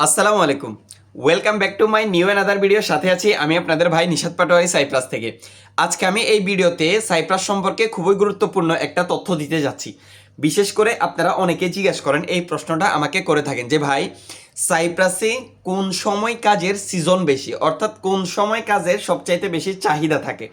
আসসালামু আলাইকুম। Welcome back to my new another video সাথে আছি আমি আপনাদের ভাই নিষাদ পাটোয়ারি সাইপ্রাস থেকে। আজকে আমি এই ভিডিওতে সাইপ্রাস সম্পর্কে খুবই গুরুত্বপূর্ণ একটা তথ্য দিতে যাচ্ছি। বিশেষ করে আপনারা অনেকে জিজ্ঞেস করেন এই প্রশ্নটা আমাকে করে থাকেন যে, ভাই সাইপ্রাসে কোন সময় কাজের সিজন বেশি? অর্থাৎ কোন সময় কাজের সবচাইতে বেশি চাহিদা থাকে?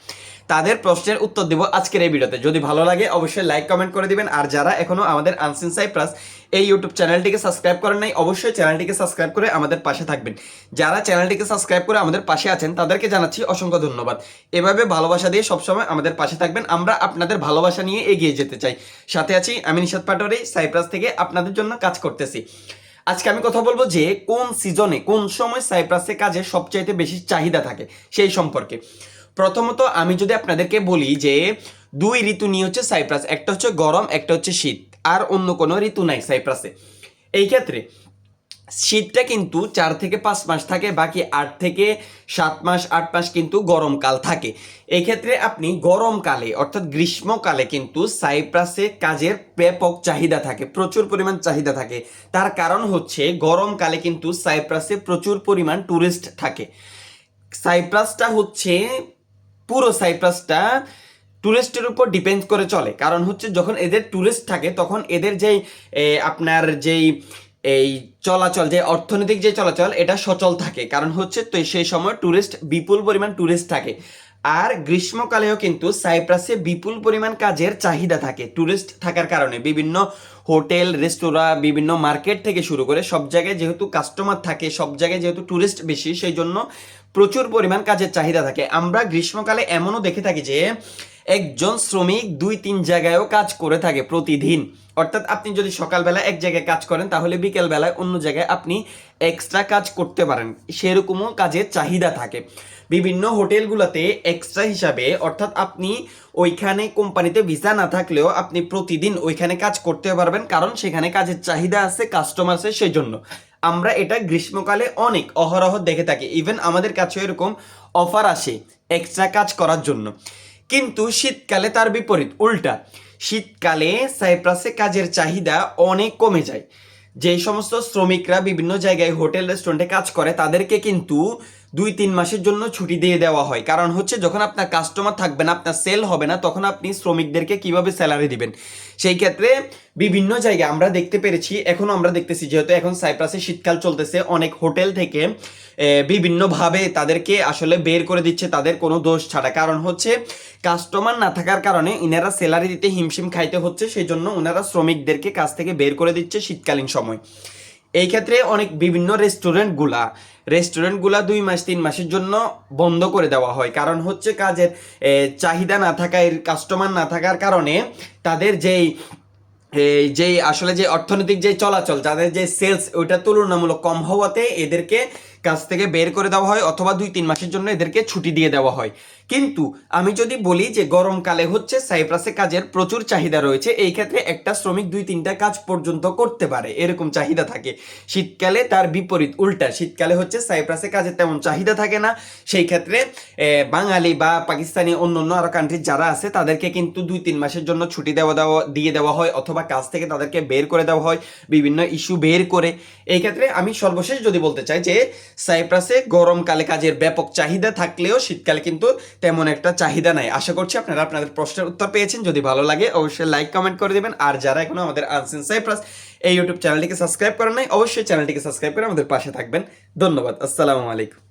তাদের প্রশ্নের উত্তর দেব আজকের এই ভিডিওতে। যদি ভালো লাগে, অবশ্যই লাইক কমেন্ট করে দিবেন। আর যারা এখনও আমাদের আনসিন সাইপ্রাস এই ইউটিউব চ্যানেলটিকে সাবস্ক্রাইব করেন নাই, অবশ্যই চ্যানেলটিকে সাবস্ক্রাইব করে আমাদের পাশে থাকবেন। যারা চ্যানেলটিকে সাবস্ক্রাইব করে আমাদের পাশে আছেন, তাদেরকে জানাচ্ছি অসংখ্য ধন্যবাদ। এভাবে ভালোবাসা দিয়ে সবসময় আমাদের পাশে থাকবেন। আমরা আপনাদের ভালোবাসা নিয়ে এগিয়ে যেতে চাই। সাথে আছি আমি নিশাদ পাটোয়ারি সাইপ্রাস থেকে আপনাদের জন্য কাজ করতেছি। আজকে আমি কথা বলব যে কোন সিজনে কোন সময় সাইপ্রাসে কাজে সবচাইতে বেশি চাহিদা থাকে, সেই সম্পর্কে। প্রথমত আমি যদি আপনাদেরকে বলি যে দুই ঋতু নিয়ে হচ্ছে সাইপ্রাস একটা হচ্ছে গরম, একটা হচ্ছে শীত, আর অন্য কোনো ঋতু নাই সাইপ্রাসে এই ক্ষেত্রে শীতটা কিন্তু চার থেকে পাঁচ মাস থাকে, বাকি আট থেকে সাত মাস, আট মাস কিন্তু গরমকাল থাকে। এক্ষেত্রে আপনি গরমকালে, অর্থাৎ গ্রীষ্মকালে কিন্তু সাইপ্রাসে কাজের ব্যাপক চাহিদা থাকে, প্রচুর পরিমাণ চাহিদা থাকে। তার কারণ হচ্ছে গরমকালে কিন্তু সাইপ্রাসে প্রচুর পরিমাণ ট্যুরিস্ট থাকে। সাইপ্রাসটা হচ্ছে, পুরো সাইপ্রাসটা ট্যুরিস্টের উপর ডিপেন্ড করে চলে। কারণ হচ্ছে যখন এদের ট্যুরিস্ট থাকে, তখন এদের যেই আপনার যেই এই চলাচল, যে অর্থনৈতিক যে চলাচল, এটা সচল থাকে। কারণ হচ্ছে তো সেই সময় ট্যুরিস্ট বিপুল পরিমাণ ট্যুরিস্ট থাকে। আর গ্রীষ্মকালেও কিন্তু সাইপ্রাসে বিপুল পরিমাণ কাজের চাহিদা থাকে। ট্যুরিস্ট থাকার কারণে বিভিন্ন হোটেল, রেস্তোরাঁ, বিভিন্ন মার্কেট থেকে শুরু করে সব জায়গায় যেহেতু কাস্টমার থাকে, সব জায়গায় যেহেতু ট্যুরিস্ট বেশি, সেই জন্য প্রচুর পরিমাণ কাজের চাহিদা থাকে। আমরা গ্রীষ্মকালে এমনও দেখে থাকি যে একজন শ্রমিক দুই, তিন জায়গায়ও কাজ করে থাকে প্রতিদিন। অর্থাৎ আপনি যদি সকালবেলা এক জায়গায় কাজ করেন, তাহলে বিকেলবেলায় অন্য জায়গায় আপনি এক্সট্রা কাজ করতে পারেন। সেরকমও কাজের চাহিদা থাকে। বিভিন্ন হোটেলগুলোতে এক্সট্রা হিসাবে, অর্থাৎ আপনি ওইখানে কোম্পানিতে ভিসা না থাকলেও আপনি প্রতিদিন ওইখানে কাজ করতে পারবেন, কারণ সেখানে কাজের চাহিদা আছে কাস্টমার আছে সেই জন্য আমরা এটা গ্রীষ্মকালে অনেক অহরহ দেখে থাকি। ইভেন আমাদের কাছে এরকম অফার আসে এক্সট্রা কাজ করার জন্য। কিন্তু শীতকালে তার বিপরীত, উল্টা। শীতকালে সাইপ্রাসে কাজের চাহিদা অনেক কমে যায়। যে সমস্ত শ্রমিকরা বিভিন্ন জায়গায় হোটেল, রেস্টুরেন্টে কাজ করে, তাদেরকে কিন্তু দুই তিন মাসের জন্য ছুটি দিয়ে দেওয়া হয়। কারণ হচ্ছে যখন আপনার কাস্টমার থাকবে না, আপনার সেল হবে না, তখন আপনি শ্রমিকদেরকে কীভাবে স্যালারি দিবেন? সেই ক্ষেত্রে বিভিন্ন জায়গায় আমরা দেখতে পেরেছি এখনও আমরা দেখতেছি, যেহেতু এখন সাইপ্রাসে শীতকাল চলতেছে, অনেক হোটেল থেকে বিভিন্নভাবে তাদেরকে আসলে বের করে দিচ্ছে, তাদের কোনো দোষ ছাড়া। কারণ হচ্ছে কাস্টমার না থাকার কারণে ইনারা স্যালারি দিতে হিমশিম খাইতে হচ্ছে সেই জন্য ওনারা শ্রমিকদেরকে কাজ থেকে বের করে দিচ্ছে শীতকালীন সময়। এই ক্ষেত্রে অনেক বিভিন্ন রেস্টুরেন্টগুলা রেস্টুরেন্টগুলা দুই মাস, তিন মাসের জন্য বন্ধ করে দেওয়া হয়। কারণ হচ্ছে কাজের চাহিদা না থাকায় কাস্টমার না থাকার কারণে তাদের যেই এই যে আসলে যে অর্থনৈতিক যে চলাচল, যাদের যে সেলস ওইটা তুলনামূলক কম হওয়াতে এদেরকে কাজ থেকে বের করে দেওয়া হয় অথবা দুই তিন মাসের জন্য এদেরকে ছুটি দিয়ে দেওয়া হয়। কিন্তু আমি যদি বলি যে গরমকালে হচ্ছে সাইপ্রাসে কাজের প্রচুর চাহিদা রয়েছে, এই ক্ষেত্রে একটা শ্রমিক দুই তিনটা কাজ পর্যন্ত করতে পারে, এরকম চাহিদা থাকে। শীতকালে তার বিপরীত, উল্টা, শীতকালে হচ্ছে সাইপ্রাসে কাজের তেমন চাহিদা থাকে না। সেই ক্ষেত্রে বাঙালি বা পাকিস্তানি অন্য অন্য আরও কান্ট্রি যারা আছে, তাদেরকে কিন্তু দুই তিন মাসের জন্য ছুটি দেওয়া দেওয়া, দিয়ে দেওয়া হয় অথবা কাজ থেকে তাদেরকে বের করে দেওয়া হয়, বিভিন্ন ইস্যু বের করে। এই ক্ষেত্রে আমি সর্বশেষ যদি বলতে চাই যে সাইপ্রাসে গরমকালে কাজের ব্যাপক চাহিদা থাকলেও শীতকালে কিন্তু তেমন একটা চাহিদা নাই। আশা করছি আপনারা আপনাদের প্রশ্নের উত্তর পেয়েছেন। যদি ভালো লাগে, অবশ্যই লাইক কমেন্ট করে দেবেন। আর যারা এখনও আমাদের আনসিন সাইপ্রাস এই ইউটিউব চ্যানেলটিকে সাবস্ক্রাইব করেন নাই, অবশ্যই চ্যানেলটিকে সাবস্ক্রাইব করে আমাদের পাশে থাকবেন। ধন্যবাদ। আসসালামু আলাইকুম।